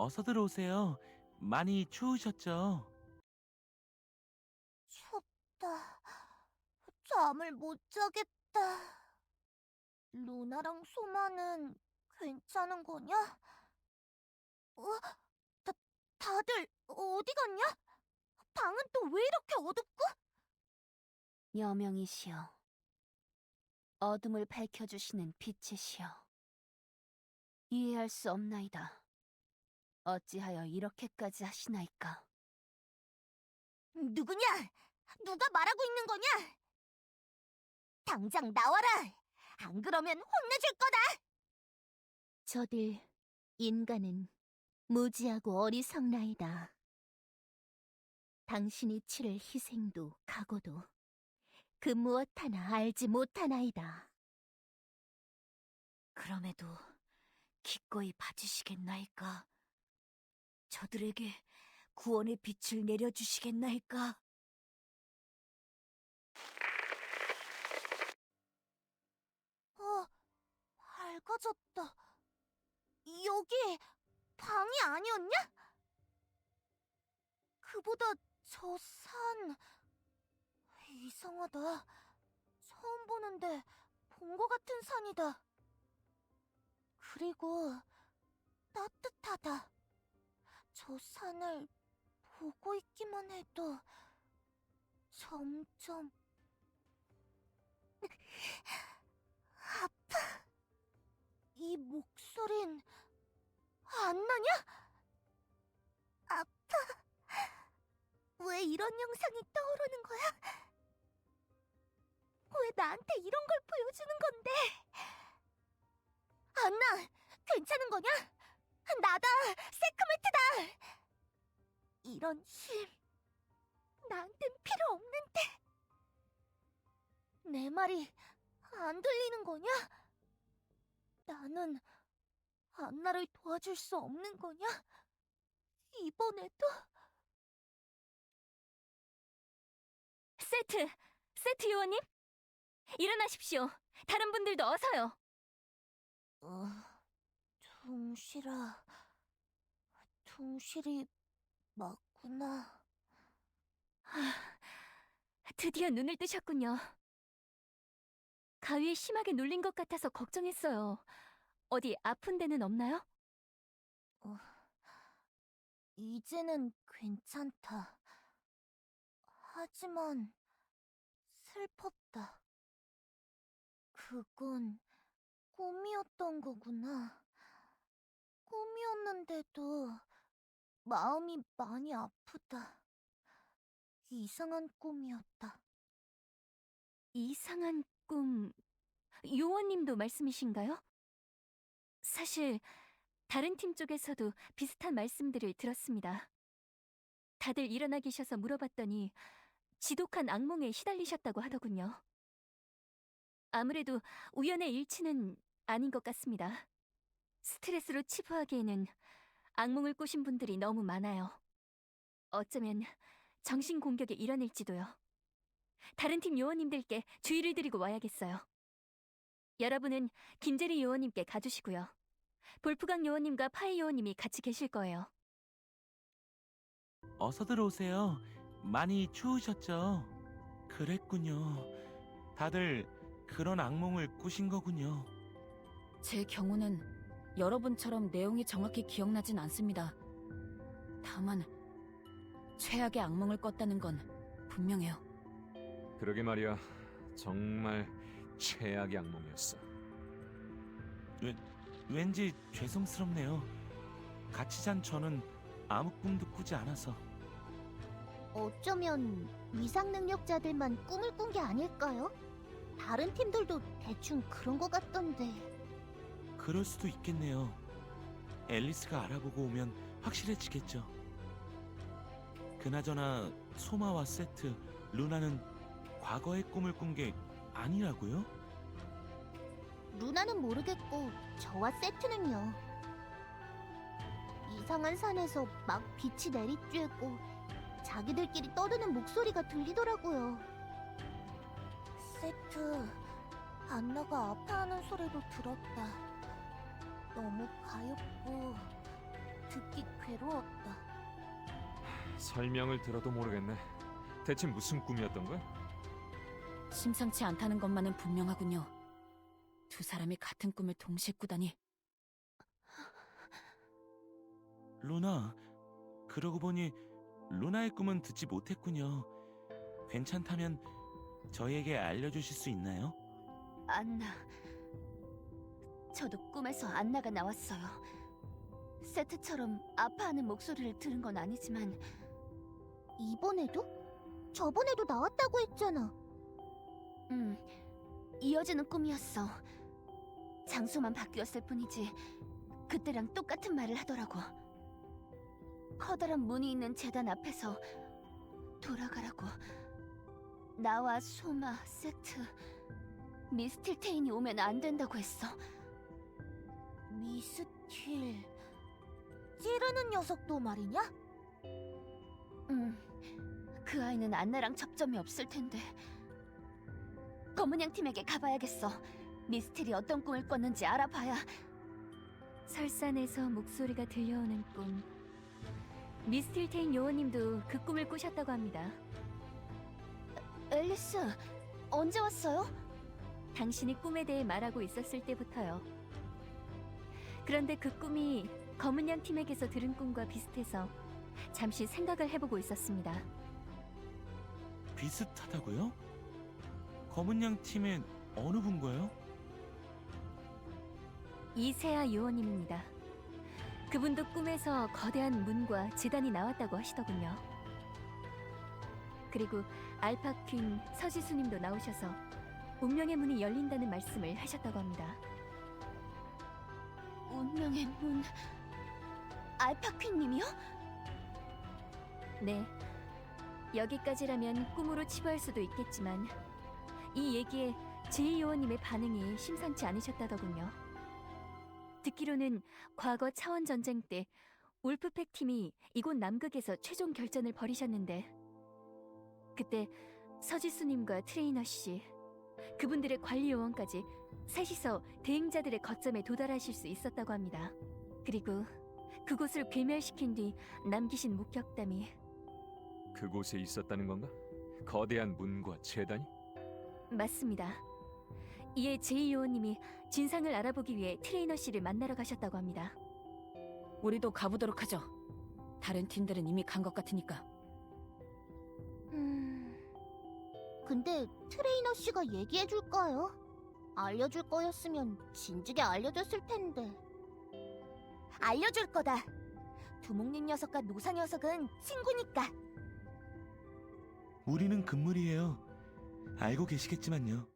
어서 들어오세요. 많이 추우셨죠? 춥다. 잠을 못 자겠다. 루나랑 소마는 괜찮은 거냐? 어? 다, 다들 어디 갔냐? 방은 또 왜 이렇게 어둡고? 여명이시여, 어둠을 밝혀주시는 빛이시여. 이해할 수 없나이다. 어찌하여 이렇게까지 하시나이까? 누구냐? 누가 말하고 있는 거냐? 당장 나와라! 안 그러면 혼내줄 거다! 저들, 인간은 무지하고 어리석나이다. 당신이 치를 희생도 각오도 그 무엇 하나 알지 못하나이다. 그럼에도 기꺼이 봐주시겠나이까? 저들에게 구원의 빛을 내려주시겠나이까? 어, 밝아졌다. 여기 방이 아니었냐? 그보다 저 산... 이상하다. 처음 보는데 본 것 같은 산이다. 그리고 저 산을 보고 있기만 해도 점점 아파. 이 목소린 안 나냐? 아파. 왜 이런 영상이 떠오르는 거야? 왜 나한테 이런 걸 보여주는 건데? 안나, 괜찮은 거냐? 나다, 세크메트다! 이런 힘, 나한텐 필요 없는데. 내 말이 안 들리는 거냐? 나는 안나를 도와줄 수 없는 거냐? 이번에도? 세트! 세트 요원님? 일어나십시오. 다른 분들도 어서요. 어, 둥실아, 둥실이 맞구나. 드디어 눈을 뜨셨군요. 가위에 심하게 눌린 것 같아서 걱정했어요. 어디 아픈 데는 없나요? 이제는 괜찮다. 하지만 슬펐다. 그건 꿈이었던 거구나. 꿈이었는데도 마음이 많이 아프다. 이상한 꿈이었다. 이상한 꿈... 요원님도 말씀이신가요? 사실 다른 팀 쪽에서도 비슷한 말씀들을 들었습니다. 다들 일어나 계셔서 물어봤더니 지독한 악몽에 시달리셨다고 하더군요. 아무래도 우연의 일치는 아닌 것 같습니다. 스트레스로 치부하기에는 악몽을 꾸신 분들이 너무 많아요. 어쩌면 정신 공격에 일어날지도요. 다른 팀 요원님들께 주의를 드리고 와야겠어요. 여러분은 김재리 요원님께 가주시고요. 볼프강 요원님과 파이 요원님이 같이 계실 거예요. 어서 들어오세요. 많이 추우셨죠? 그랬군요. 다들 그런 악몽을 꾸신 거군요. 제 경우는 여러분처럼 내용이 정확히 기억나진 않습니다. 다만 최악의 악몽을 꿨다는 건 분명해요. 그러게 말이야. 정말 최악의 악몽이었어. 왠지 죄송스럽네요. 같이 잔 저는 아무 꿈도 꾸지 않아서. 어쩌면 위상 능력자들만 꿈을 꾼 게 아닐까요? 다른 팀들도 대충 그런 것 같던데. 그럴 수도 있겠네요. 앨리스가 알아보고 오면 확실해지겠죠. 그나저나 소마와 세트, 루나는 과거의 꿈을 꾼 게 아니라고요? 루나는 모르겠고 저와 세트는요. 이상한 산에서 막 빛이 내리쬐고 자기들끼리 떠드는 목소리가 들리더라고요. 세트, 안나가 아파하는 소리도 들었다. 너무 가엾고 듣기 괴로웠다. 설명을 들어도 모르겠네. 대체 무슨 꿈이었던 거야? 심상치 않다는 것만은 분명하군요. 두 사람이 같은 꿈을 동시에 꾸다니 루나, 그러고 보니 루나의 꿈은 듣지 못했군요. 괜찮다면 저희에게 알려주실 수 있나요? 안나. 저도 꿈에서 안나가 나왔어요. 세트처럼 아파하는 목소리를 들은 건 아니지만 이번에도? 저번에도 나왔다고 했잖아. 음, 이어지는 꿈이었어. 장소만 바뀌었을 뿐이지 그때랑 똑같은 말을 하더라고. 커다란 문이 있는 재단 앞에서 돌아가라고. 나와 소마, 세트, 미스틸테인이 오면 안 된다고 했어. 미스틸. 찌르는 녀석도 말이냐? 음, 그 아이는 안나랑 접점이 없을 텐데. 검은 양 팀에게 가봐야겠어. 미스틸이 어떤 꿈을 꿨는지 알아봐야. 설산에서 목소리가 들려오는 꿈. 미스틸테인 요원님도 그 꿈을 꾸셨다고 합니다. 앨리스, 언제 왔어요? 당신이 꿈에 대해 말하고 있었을 때부터요. 그런데 그 꿈이 검은 양 팀에게서 들은 꿈과 비슷해서 잠시 생각을 해보고 있었습니다. 비슷하다고요? 검은 양 팀의 어느 분가요? 이세아 요원님입니다. 그분도 꿈에서 거대한 문과 재단이 나왔다고 하시더군요. 그리고 알파퀸 서지수님도 나오셔서 운명의 문이 열린다는 말씀을 하셨다고 합니다. 운명의 문... 알파퀸님이요? 네. 여기까지라면 꿈으로 치부할 수도 있겠지만 이 얘기에 제이 요원님의 반응이 심상치 않으셨다더군요. 듣기로는 과거 차원 전쟁 때 울프팩 팀이 이곳 남극에서 최종 결전을 벌이셨는데 그때 서지수님과 트레이너 씨 그분들의 관리 요원까지 셋이서 대행자들의 거점에 도달하실 수 있었다고 합니다. 그리고 그곳을 괴멸시킨 뒤 남기신 목격담이 그곳에 있었다는 건가? 거대한 문과 재단이? 맞습니다. 이에 제이 요원님이 진상을 알아보기 위해 트레이너 씨를 만나러 가셨다고 합니다. 우리도 가보도록 하죠. 다른 팀들은 이미 간 것 같으니까. 근데 트레이너 씨가 얘기해 줄까요? 알려줄 거였으면 진즉에 알려줬을 텐데. 알려줄 거다. 두목님 녀석과 노사 녀석은 친구니까. 우리는 금물이에요. 알고 계시겠지만요.